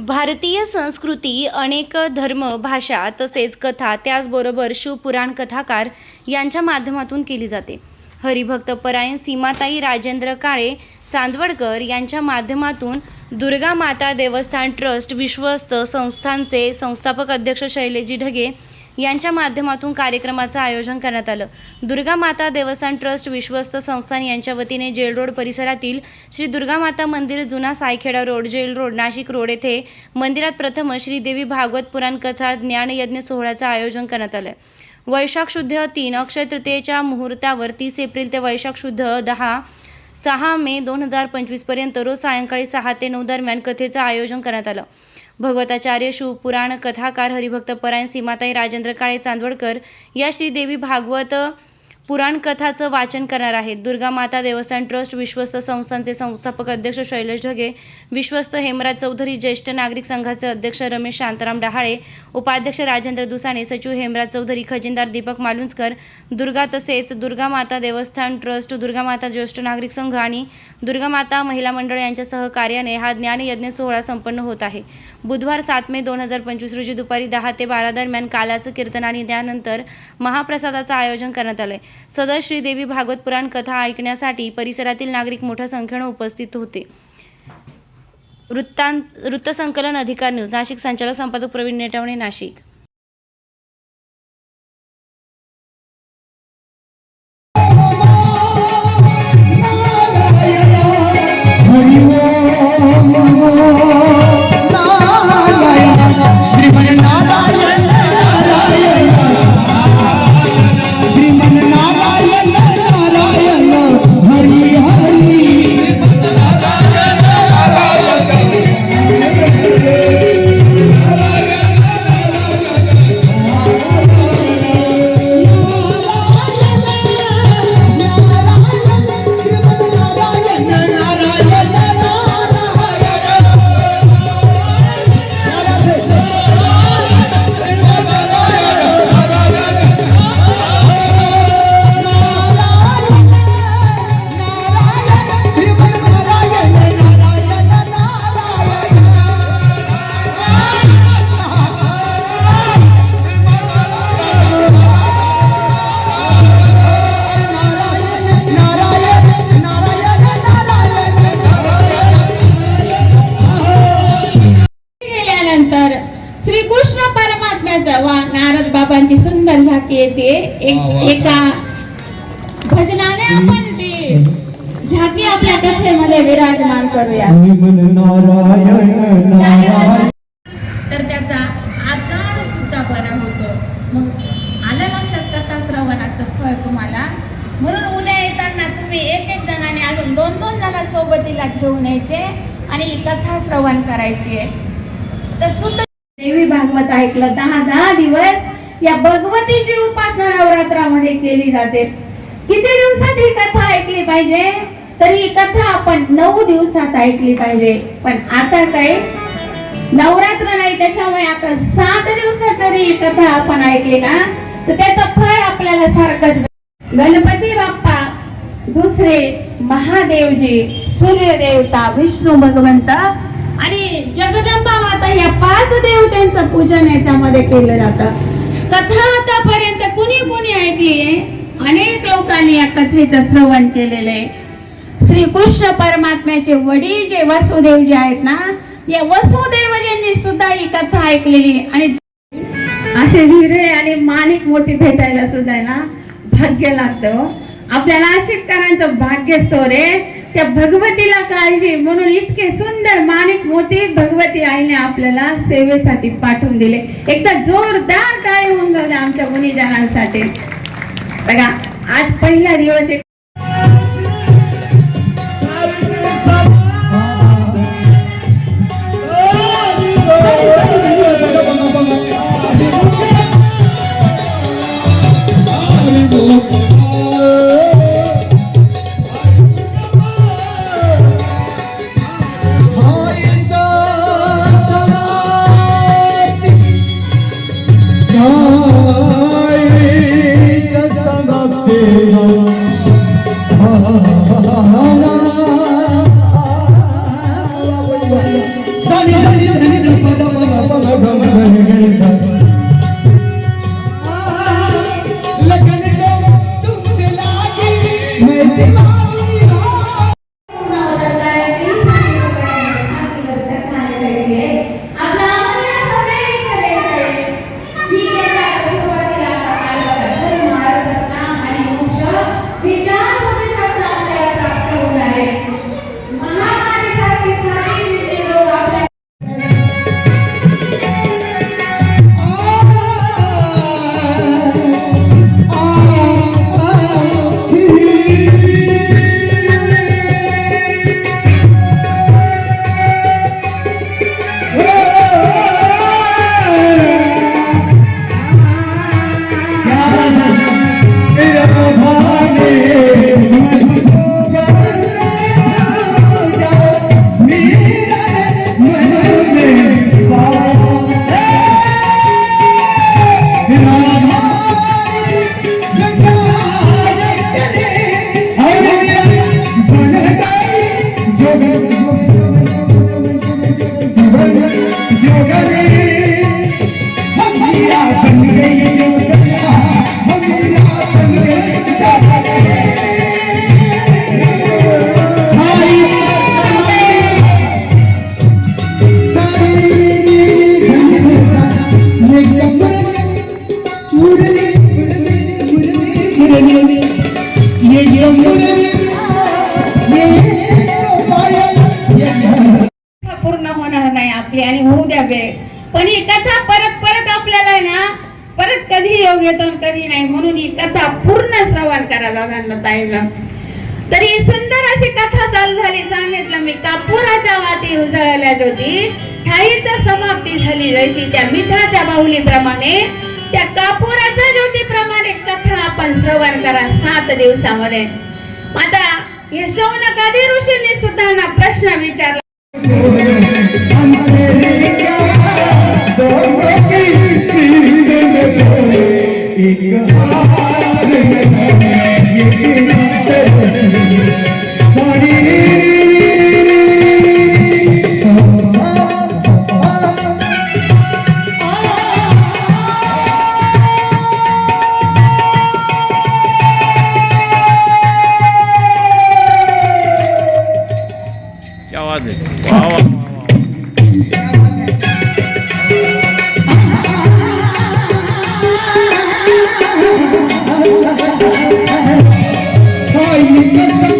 भारतीय संस्कृती अनेक धर्म भाषा तसेच कथा त्याचबरोबर शिवपुराण कथाकार यांच्या माध्यमातून केली जाते. हरिभक्त परायण सीमाताई राजेंद्र काळे चांदवडकर यांच्या माध्यमातून दुर्गा माता देवस्थान ट्रस्ट विश्वस्त संस्थांचे संस्थापक अध्यक्ष शैलेजी ढगे यांच्या माध्यमातून कार्यक्रमाचं आयोजन करण्यात आलं. दुर्गा माता देवस्थान ट्रस्ट विश्वस्त संस्थान यांच्या वतीने जेल रोड परिसरातील श्री दुर्गा माता मंदिर जुना Saykheda road jail road Nashik road येथे मंदिरात प्रथम श्रीदेवी भागवत पुराण कथा ज्ञानयज्ञ सोहळ्याचं आयोजन करण्यात आलं. वैशाख शुद्ध तीन अक्षय तृतीयेच्या मुहूर्तावर तीस एप्रिल ते वैशाख शुद्ध दहा सहा मे दोन हजार पंचवीसपर्यंत रोज सायंकाळी सहा ते नऊ दरम्यान कथेचं आयोजन करण्यात आलं. भगवताचार्य शिवपुराण कथाकार हरिभक्त परायण सीमाताई राजेंद्र काळे चांदवडकर या श्रीदेवी भागवत पुराण कथाचं वाचन करणार आहेत. दुर्गा माता देवस्थान ट्रस्ट विश्वस्त संस्थांचे संस्थापक अध्यक्ष शैलेश ढगे विश्वस्त हेमराज चौधरी ज्येष्ठ नागरिक संघाचे अध्यक्ष रमेश शांताराम डहाळे उपाध्यक्ष राजेंद्र दुसाने सचिव हेमराज चौधरी खजिनदार दीपक मालुंजकर दुर्गा तसेच दुर्गा माता देवस्थान ट्रस्ट दुर्गा माता ज्येष्ठ नागरिक संघ आणि दुर्गा माता महिला मंडळ यांच्या सहकार्याने हा ज्ञानयज्ञ सोहळा संपन्न होत आहे. बुधवार सात मे दोन हजार पंचवीस रोजी दुपारी दहा ते बारा दरम्यान कालाचं कीर्तन आणि त्यानंतर महाप्रसादाचं आयोजन करण्यात आलं आहे सदर श्रीदेवी भागवत पुराण कथा ऐकण्यासाठी परिसरातील नागरिक मोठ्या संख्येनं उपस्थित होते. वृत्तांत वृत्तसंकलन अधिकार न्यूज नाशिक संचालक संपादक प्रवीण नेटवणे नाशिक. परमात्म्याचा वा नारद बाबांची सुंदर झाकी येते. एक भजनाने आपण ती झाकी आपल्या कथेमध्ये विराजमान करूया. तर त्याचा आजार सुद्धा बरा होतो. मग आलं लक्षात कथा श्रवणाचं फळ तुम्हाला? म्हणून उद्या येताना तुम्ही एक एक जणांनी अजून दोन दोन जण सोबतीला घेऊन यायचे आणि कथा श्रवण करायची तर सुद्धा देवी भागवत ऐकलं. दहा दहा दिवस या भगवतीची उपासना नवरात्रामध्ये केली जाते. किती दिवसात ही कथा ऐकली पाहिजे? तरी ही कथा आपण नऊ दिवसात ऐकली पाहिजे. पण आता काय? नवरात्र नाही त्याच्यामुळे आता सात दिवसात जरी ही कथा आपण ऐकली ना तर त्याचं फळ आपल्याला सारखंच गणपती बाप्पा दुसरे महादेवजी सूर्यदेवता विष्णू भगवंत आणि जगदंबा माता या पाच देवतांचं पूजन याच्यामध्ये केलं जातं. कथा आतापर्यंत कुणी कुणी ऐकलीये अनेक लोकांनी या कथेचं श्रवण केलेलं आहे. श्री कृष्ण परमात्म्याचे वडील जे वसुदेव जे आहेत ना या वसुदेवजींनी सुद्धा ही कथा ऐकलेली आणि असे हिरे आणि माणिक मोती भेटायला सुद्धा ना भाग्य लागतं. आपल्याला आशिककारांचं भाग्य रे त्या भगवतीला काळजी म्हणून इतके सुंदर माणिक मोती भगवती आईने आपल्याला सेवेसाठी पाठवून दिले. एकदा जोरदार काय होऊन जाऊ आमच्या गुणीजनांसाठी बघा आज पहिला दिवस होणार आणि होऊ द्या वेळ पण ही कथा परत परत आपल्याला आहे ना परत कधी योग येतो कधी नाही म्हणून ही कथा पूर्ण श्रवण करायला लागलं ताईला. तरी सुंदर अशी कथा चालू झाली सांगितलं मी कापुराच्या वाती उजळल्या ज्योती ठाईच समाप्ती झाली जशी त्या मिठाच्या बाहुलीप्रमाणे. त्या कापुराच्या ज्योतीप्रमाणे कथा आपण श्रवण करा सात दिवसामध्ये. आता या शौनकादी ऋषींनी सुद्धा ना प्रश्न विचारला. Yeah. क्या आवाज है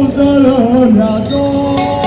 Jerusalem, adore.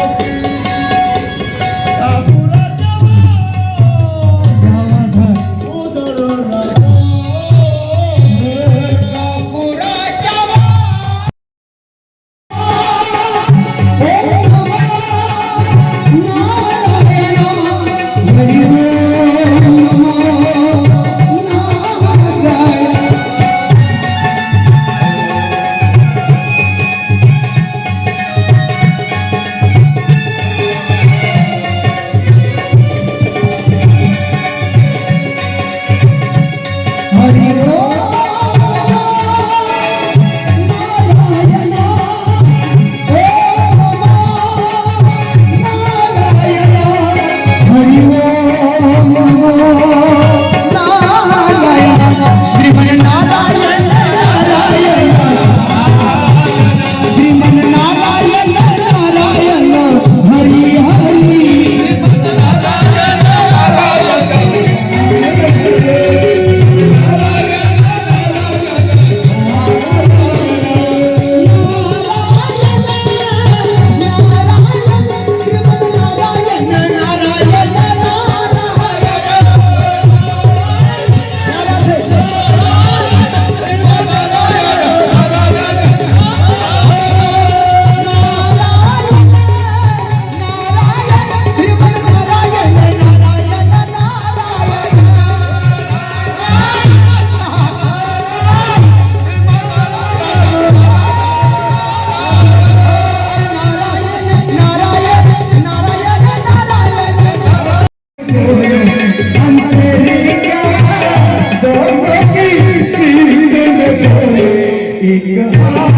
क्या आवाज